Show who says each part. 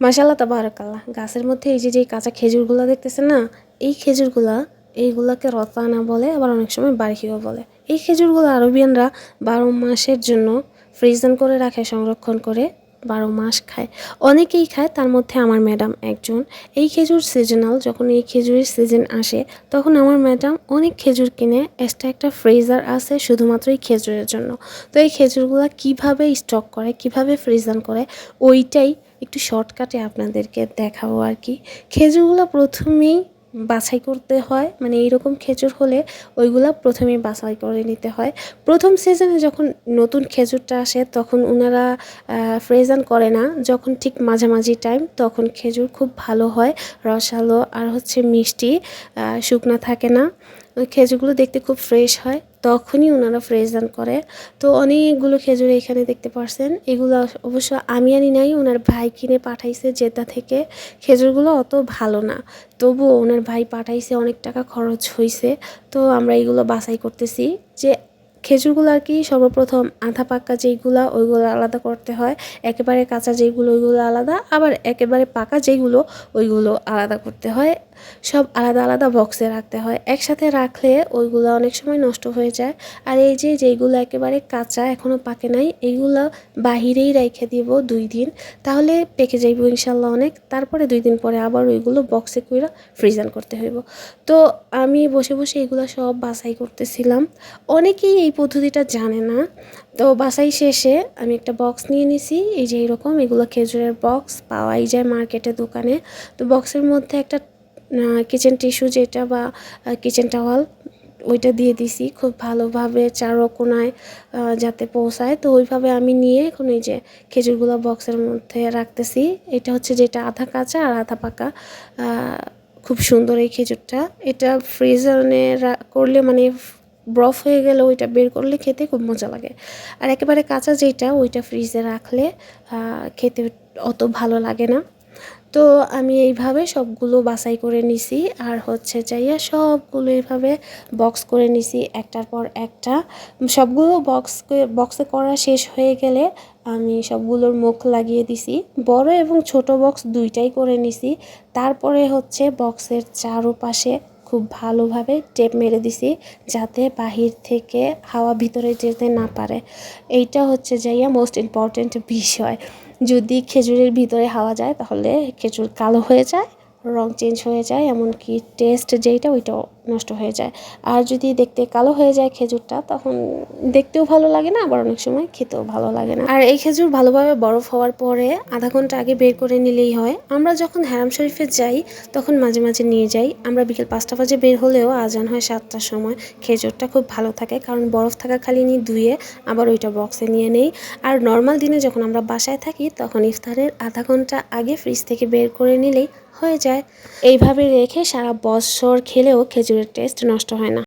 Speaker 1: মাসাল্লাহ তাবারাকাল্লাহ। গাছের মধ্যে এই যে যে কাঁচা খেজুরগুলো দেখতেছেন না, এই খেজুরগুলা, এইগুলাকে রতানা বলে, আবার অনেক সময় বার্ষিকও বলে। এই খেজুরগুলো আরবিয়ানরা বারো মাসের জন্য ফ্রিজন করে রাখে, সংরক্ষণ করে বারো মাস খায়। অনেকেই খায়, তার মধ্যে আমার ম্যাডাম একজন। এই খেজুর সিজনাল যখন এই খেজুরের সিজন আসে, তখন আমার ম্যাডাম অনেক খেজুর কিনে এক্সট্রা একটা ফ্রিজার আছে শুধুমাত্র এই খেজুরের জন্য। তো এই খেজুরগুলো কীভাবে স্টক করে, কীভাবে ফ্রিজন করে, ওইটাই একটু শর্টকাটে আপনাদেরকে দেখাবো আর কি। খেজুরগুলো প্রথমেই বাছাই করতে হয় মানে এইরকম খেজুর হলে ওইগুলা প্রথমেই বাছাই করে নিতে হয়। প্রথম সিজনে যখন নতুন খেজুরটা আসে, তখন ওনারা ফ্রেজান করে না। যখন ঠিক মাঝামাঝি টাইম তখন খেজুর খুব ভালো হয়, রসালো আর হচ্ছে মিষ্টি শুকনা থাকে না। ওই খেজুরগুলো দেখতে খুব ফ্রেশ হয়। তখনই ওনারা ফ্রেজান করে। তো অনেকগুলো খেজুর এখানে দেখতে পারছেন। এগুলো অবশ্য আমি আনি নাই, ওনার ভাই কিনে পাঠাইছে জেতা থেকে। খেজুরগুলো অত ভালো না। তবুও ওনার ভাই পাঠাইছে, অনেক টাকা খরচ হয়েছে তো আমরা এগুলো বাছাই করতেছি। যে খেজুরগুলো আর কি সর্বপ্রথম আধা পাকা যেইগুলো, ওইগুলো আলাদা করতে হয়। একেবারে কাঁচা যেইগুলো, ওইগুলো আলাদা। আবার একেবারে পাকা যেইগুলো, ওইগুলো আলাদা করতে হয়। সব আলাদা আলাদা বক্সে রাখতে হয়। একসাথে রাখলে ওইগুলো অনেক সময় নষ্ট হয়ে যায়। আর এই যে যেইগুলো একেবারে কাঁচা এখনও পাকে নাই এইগুলো বাহিরেই রেখে দিব দুই দিন। তাহলে পেকে যাইব ইনশাল্লাহ অনেক। তারপরে দুই দিন পরে আবার ওইগুলো বক্সে করে ফ্রিজান করতে হইব। তো আমি বসে বসে এগুলো সব বাছাই করতেছিলাম। অনেকেই এই পদ্ধতিটা জানে না। তো বাসাই শেষে আমি একটা বক্স নিয়ে নিছি। এই যে এরকম এগুলো খেজুরের বক্স পাওয়াই যায় মার্কেটে দোকানে। তো বক্সের মধ্যে একটা কিচেন টিস্যু যেটা বা কিচেন টাওয়াল ওইটা দিয়ে দিছি খুব ভালোভাবে চারো কোনায় যাতে পৌঁছায়। তো ওইভাবে আমি নিয়ে এখন এই যে খেজুরগুলো বক্সের মধ্যে রাখতেছি। এটা হচ্ছে যেটা আধা কাঁচা আর আধা পাকা। খুব সুন্দর এই খেজুরটা। এটা ফ্রিজারে করলে মানে ব্রফ হয়ে গেলে ওইটা বের করলে খেতে খুব মজা লাগে। আর একেবারে কাঁচা যেটা, ওইটা ফ্রিজে রাখলে খেতে অত ভালো লাগে না। তো আমি এইভাবে সবগুলো বাছাই করে নিছি। আর হচ্ছে চাইয়া সবগুলো এইভাবে বক্স করে নিছি, একটার পর একটা। সবগুলো বক্স বক্সে করা শেষ হয়ে গেলে আমি সবগুলোর মুখ লাগিয়ে দিছি। বড় এবং ছোট বক্স দুইটাই করে নিছি। তারপরে হচ্ছে বক্সের চারোপাশে খুব ভালোভাবে টেপ মেরে দিছি, যাতে বাহির থেকে হাওয়া ভিতরে যেতে না পারে। এইটা হচ্ছে যাইয়া মোস্ট ইম্পর্ট্যান্ট বিষয়। যদি খেজুরের ভিতরে হাওয়া যায়, তাহলে খেজুর কালো হয়ে যায়, রং চেঞ্জ হয়ে যায়, এমনকি টেস্ট যেইটা, ওইটাও নষ্ট হয়ে যায়। আর যদি দেখতে কালো হয়ে যায় খেজুরটা, তখন দেখতেও ভালো লাগে না, আবার অনেক সময় খেতেও ভালো লাগে না। আর এই খেজুর ভালোভাবে বরফ হওয়ার পরে আধা ঘণ্টা আগে বের করে নিলেই হয়। আমরা যখন হ্যারাম শরীফে যাই, তখন মাঝে মাঝে নিয়ে যাই। আমরা বিকেল পাঁচটা বাজে বের হলেও আজান হয় সাতটার সময়। খেজুরটা খুব ভালো থাকে, কারণ বরফ থাকা খালি নিয়ে ধুয়ে আবার ওইটা বক্সে নিয়ে নেই। আর নর্মাল দিনে যখন আমরা বাসায় থাকি, তখন ইফতারের আধা ঘণ্টা আগে ফ্রিজ থেকে বের করে নিলেই হয়ে যায়। এইভাবে রেখে সারা বছর খেলেও খেজুরের টেস্ট নষ্ট হয় না।